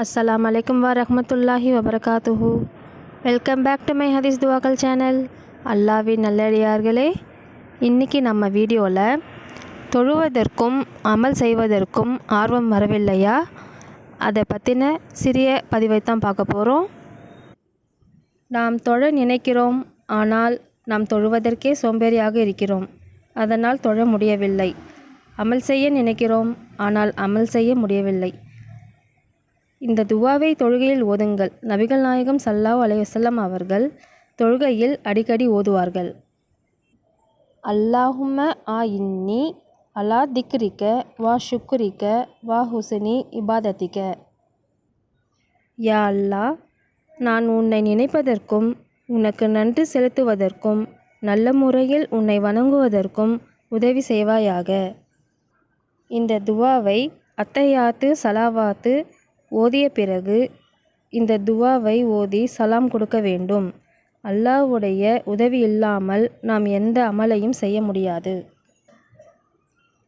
அஸ்ஸலாமு அலைக்கும் வரஹ்மத்துல்லாஹி வபரகாத்துஹூ வெல்கம் பேக் டு மை ஹதீஸ் துவாக்கல் சேனல் அல்லாவின் நல்லடியார்களே இன்றைக்கி நம்ம வீடியோவில் தொழுவதற்கும் அமல் செய்வதற்கும் ஆர்வம் வரவில்லையா? அதை பற்றின சிறிய பதிவைத்தான் பார்க்க போகிறோம் நாம் தொழ நினைக்கிறோம் ஆனால் நாம் தொழுவதற்கே சோம்பேறியாக இருக்கிறோம். அதனால் தொழ முடியவில்லை. அமல் செய்ய நினைக்கிறோம் ஆனால் அமல் செய்ய முடியவில்லை. இந்த துவாவை தொழுகையில் ஓதுங்கள். நபிகள் நாயகம் ஸல்லல்லாஹு அலைஹி வஸல்லம் அவர்கள் தொழுகையில் அடிக்கடி ஓதுவார்கள். அல்லாஹும்ம ஆ இன்னி அலா திக்ரிக்க வா ஷுக்ரிக்க வா ஹுஸ்னி இபாதத்திக்க. யா அல்லாஹ் நான் உன்னை நினைப்பதற்கும் உனக்கு நன்றி செலுத்துவதற்கும் நல்ல முறையில் உன்னை வணங்குவதற்கும் உதவி செய்வாயாக. இந்த துவாவை அத்தையாத்து சலாவாத்து ஓதிய பிறகு இந்த துவாவை ஓதி சலாம் கொடுக்க வேண்டும். அல்லாஹ்வுடைய உதவி இல்லாமல் நாம் எந்த அமலையும் செய்ய முடியாது.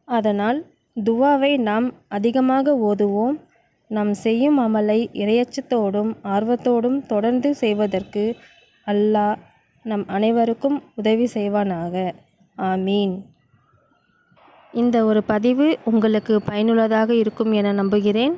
அதனால் துவாவை நாம் அதிகமாக ஓதுவோம். நாம் செய்யும் அமலை இரையச்சத்தோடும் ஆர்வத்தோடும் தொடர்ந்து செய்வதற்கு அல்லாஹ் நம் அனைவருக்கும் உதவி செய்வானாக. ஆமீன். இந்த ஒரு பதிவு உங்களுக்கு பயனுள்ளதாக இருக்கும் என நம்புகிறேன்.